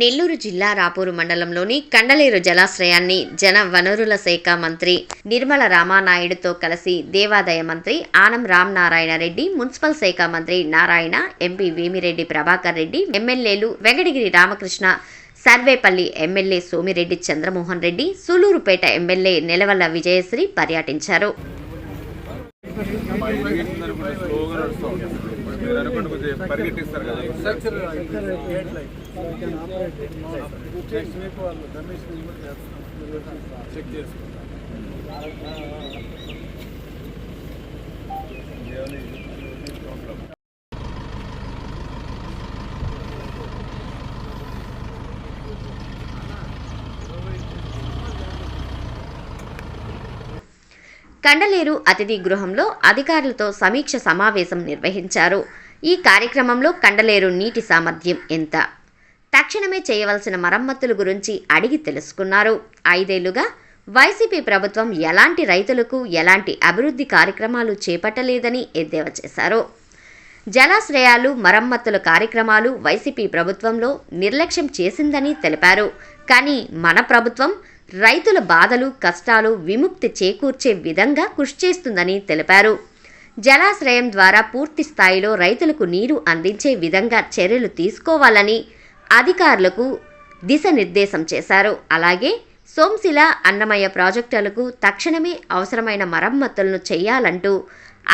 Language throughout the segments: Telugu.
నెల్లూరు జిల్లా రాపూరు మండలంలోని కండలేరు జలాశ్రయాన్ని జన వనరుల శాఖ మంత్రి నిర్మల రామానాయుడుతో కలిసి దేవాదాయ మంత్రి ఆనం రామ్ నారాయణ రెడ్డి మున్సిపల్ శాఖ మంత్రి నారాయణ ఎంపీ వేమిరెడ్డి ప్రభాకర్ రెడ్డి ఎమ్మెల్యేలు వెంకటగిరి రామకృష్ణ సర్వేపల్లి ఎమ్మెల్యే సోమిరెడ్డి చంద్రమోహన్ రెడ్డి సూలూరుపేట ఎమ్మెల్యే నెలవల్ల విజయశ్రీ పర్యటించారు. మా ఇరిగేషన్ అనుకుంటే స్లోగా నడుస్తూ ఉంటుంది మీరు అనుకుంటే కొంచెం పరిగెట్టిస్తారు కదా నెక్స్ట్ వీక్ వాళ్ళు రమేష్ చెక్ చేసుకుంటాం కండలేరు అతిథి గృహంలో అధికారులతో సమీక్ష సమావేశం నిర్వహించారు. ఈ కార్యక్రమంలో కండలేరు నీటి సామర్థ్యం ఎంత? తక్షణమే చేయవలసిన మరమ్మతుల గురించి అడిగి తెలుసుకున్నారు. ఐదేళ్ళుగా వైసీపీ ప్రభుత్వం ఎలాంటి రైతులకు ఎలాంటి అభివృద్ధి కార్యక్రమాలు చేపట్టలేదని ఎద్దేవా చేశారు. జలాశ్రయాలు మరమ్మతుల కార్యక్రమాలు వైసీపీ ప్రభుత్వంలో నిర్లక్ష్యం చేసిందని తెలిపారు. కానీ మన ప్రభుత్వం రైతుల బాధలు కష్టాలు విముక్తి చేకూర్చే విధంగా కృషి చేస్తుందని తెలిపారు. జలాశ్రయం ద్వారా పూర్తి స్థాయిలో రైతులకు నీరు అందించే విధంగా చర్యలు తీసుకోవాలని అధికారులకు దిశనిర్దేశం చేశారు. అలాగే సోంశిల అన్నమయ్య ప్రాజెక్టులకు తక్షణమే అవసరమైన మరమ్మతులను చేయాలంటూ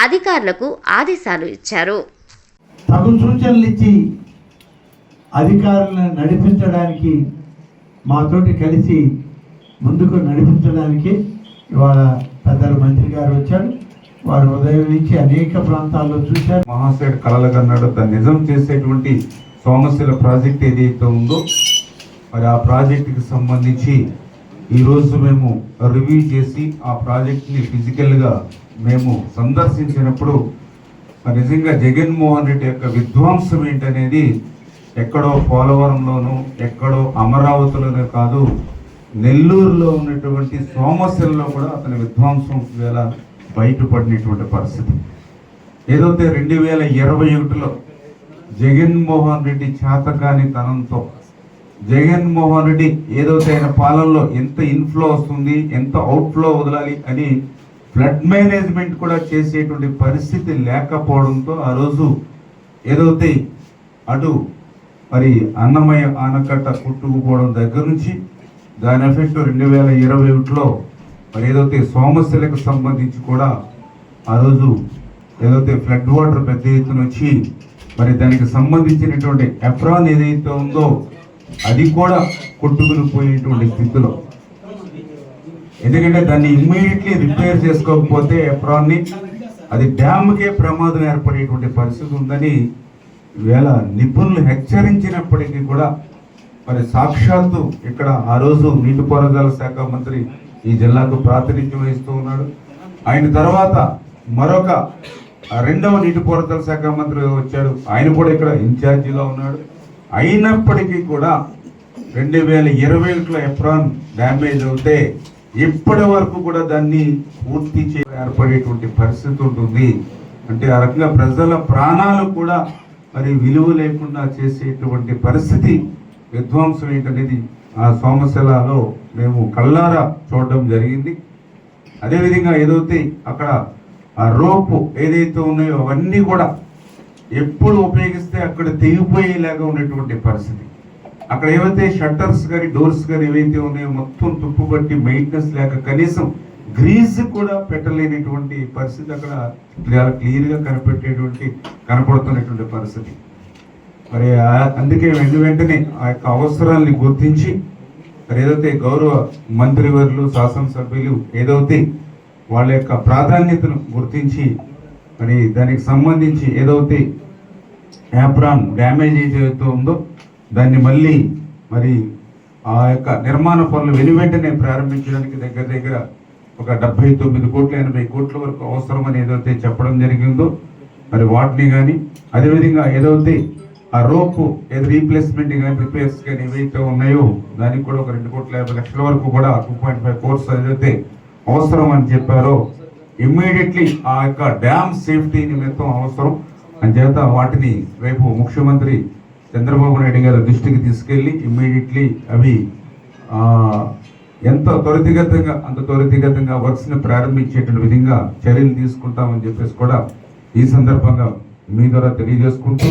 అధికారులకు ఆదేశాలు ఇచ్చారు. తగు సూచనలు ఇచ్చి అధికారులను నడిపించడానికి మాతోటి కలిసి ముందుకు నడిపించడానికి ఇవాళ పెద్దల మంత్రి గారు వచ్చారు. వారు ఉదయం నుంచి అనేక ప్రాంతాల్లో చూశారు. మహాశయుడు కళలు కన్నాడు దాన్ని నిజం చేసేటువంటి సోమశిల ప్రాజెక్ట్ ఏదైతే ఉందో మరి ఆ ప్రాజెక్టుకి సంబంధించి ఈరోజు మేము రివ్యూ చేసి ఆ ప్రాజెక్ట్ని ఫిజికల్గా మేము సందర్శించినప్పుడు నిజంగా జగన్మోహన్ రెడ్డి యొక్క విధ్వంసం ఏంటనేది ఎక్కడో పోలవరంలోనూ ఎక్కడో అమరావతిలోనే కాదు నెల్లూరులో ఉన్నటువంటి సోమశిలలో కూడా అతని విధ్వంసం వేళ బయటపడినటువంటి పరిస్థితి. ఏదైతే రెండు వేల ఇరవై ఒకటిలో జగన్మోహన్ రెడ్డి చేతకాని తనంతో జగన్మోహన్ రెడ్డి ఏదైతే ఆయన పాలనలో ఎంత ఇన్ఫ్లో వస్తుంది ఎంత అవుట్ఫ్లో వదలాలి అని ఫ్లడ్ మేనేజ్మెంట్ కూడా చేసేటువంటి పరిస్థితి లేకపోవడంతో ఆ రోజు ఏదైతే అటు మరి అన్నమయ్య ఆనకట్ట కుట్టుకుపోవడం దగ్గర నుంచి దాని ఎఫెక్ట్ రెండు వేల ఇరవై ఒకటిలో మరి ఏదైతే సోమశిలకు సంబంధించి కూడా ఆ రోజు ఏదైతే ఫ్లడ్ వాటర్ పెద్ద ఎత్తున వచ్చి మరి దానికి సంబంధించినటువంటి ఎఫ్రాన్ ఏదైతే ఉందో అది కూడా కొట్టుకుని పోయేటువంటి స్థితిలో. ఎందుకంటే దాన్ని ఇమ్మీడియట్లీ రిపేర్ చేసుకోకపోతే ఎఫ్రాన్ని అది డ్యామ్కే ప్రమాదం ఏర్పడేటువంటి పరిస్థితి ఉందని వేళ నిపుణులు హెచ్చరించినప్పటికీ కూడా మరి సాక్షాత్తు ఇక్కడ ఆ రోజు నీటిపారుదల శాఖ మంత్రి ఈ జిల్లాకు ప్రాతినిధ్యం వహిస్తూ ఉన్నాడు. ఆయన తర్వాత మరొక రెండవ నీటిపారుదల శాఖ మంత్రి వచ్చాడు. ఆయన కూడా ఇక్కడ ఇన్ఛార్జిగా ఉన్నాడు. అయినప్పటికీ కూడా రెండు వేల ఇరవై ఒకటిలో ఎప్రాన్ డ్యామేజ్ అవుతే ఇప్పటి వరకు కూడా దాన్ని పూర్తి చే ఏర్పడేటువంటి పరిస్థితి ఉంటుంది. అంటే ఆ రకంగా ప్రజల ప్రాణాలు కూడా మరి విలువ లేకుండా చేసేటువంటి పరిస్థితి విధ్వంసం ఏంటనేది ఆ సోమశిలలో మేము కళ్ళారా చూడడం జరిగింది. అదేవిధంగా ఏదైతే అక్కడ ఆ రోపు ఏదైతే ఉన్నాయో అవన్నీ కూడా ఎప్పుడు ఉపయోగిస్తే అక్కడ తెగిపోయేలాగా ఉన్నటువంటి పరిస్థితి. అక్కడ ఏవైతే షట్టర్స్ కానీ డోర్స్ కానీ ఏవైతే ఉన్నాయో మొత్తం తుప్పు పట్టి మెయింటెనెన్స్ లేక కనీసం గ్రీజ్ కూడా పెట్టలేనటువంటి పరిస్థితి అక్కడ చాలా క్లియర్గా కనిపెట్టేటువంటి కనపడుతున్నటువంటి పరిస్థితి. మరి అందుకే వెంట వెంటనే ఆ యొక్క అవసరాల్ని గుర్తించి మరి ఏదైతే గౌరవ మంత్రివర్యులు శాసనసభ్యులు ఏదైతే వాళ్ళ యొక్క ప్రాధాన్యతను గుర్తించి మరి దానికి సంబంధించి ఏదైతే యాప్రాన్ డ్యామేజ్ ఏదైతే ఉందో దాన్ని మళ్ళీ మరి ఆ యొక్క నిర్మాణ పనులు వెను వెంటనే ప్రారంభించడానికి దగ్గర దగ్గర ఒక డెబ్బై తొమ్మిది కోట్ల ఎనభై కోట్ల వరకు అవసరమని ఏదైతే చెప్పడం జరిగిందో మరి వాటిని కానీ అదేవిధంగా ఏదైతే ఆ రోపు ఏది రీప్లేస్మెంట్ కానీ రిపేర్స్ కానీ ఏవైతే ఉన్నాయో దానికి కూడా ఒక రెండు కోట్ల యాభై లక్షల వరకు కూడా టూ పాయింట్ ఫైవ్ కోర్స్ ఏదైతే అవసరం అని చెప్పారో ఇమ్మీడియట్లీ ఆ యొక్క డ్యామ్ సేఫ్టీ నిమిత్తం అవసరం. అని చేత వాటిని రేపు ముఖ్యమంత్రి చంద్రబాబు నాయుడు గారి దృష్టికి తీసుకెళ్ళి ఇమ్మీడియట్లీ అవి ఎంత త్వరితగతంగా అంత త్వరితగతంగా వర్క్స్ని ప్రారంభించేటువంటి విధంగా చర్యలు తీసుకుంటామని చెప్పేసి కూడా ఈ సందర్భంగా మీ ద్వారా తెలియజేసుకుంటూ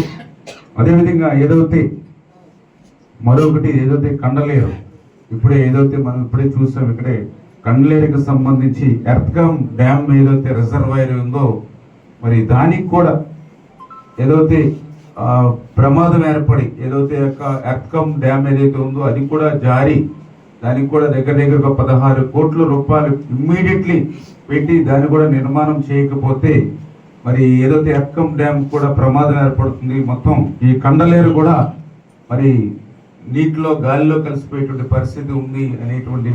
అదేవిధంగా ఏదైతే మరొకటి ఏదైతే కండలేరు ఇప్పుడే ఏదైతే మనం ఇప్పుడే చూసాం ఇక్కడే కండలేరుకి సంబంధించి ఎర్త్కమ్ డ్యామ్ ఏదైతే రిజర్వాయర్ ఉందో మరి దానికి కూడా ఏదైతే ప్రమాదం ఏర్పడి ఏదైతే యొక్క ఎర్త్కమ్ డ్యామ్ ఏదైతే ఉందో అది కూడా జారి దానికి కూడా దగ్గర దగ్గర ఒక పదహారు కోట్ల రూపాయలు ఇమ్మీడియట్లీ పెట్టి దాన్ని కూడా నిర్మాణం చేయకపోతే మరి ఏదైతే ఎర్త్కమ్ డ్యామ్ కూడా ప్రమాదం ఏర్పడుతుంది. మొత్తం ఈ కండలేరు కూడా మరి నీటిలో గాలిలో కలిసిపోయేటువంటి పరిస్థితి ఉంది అనేటువంటి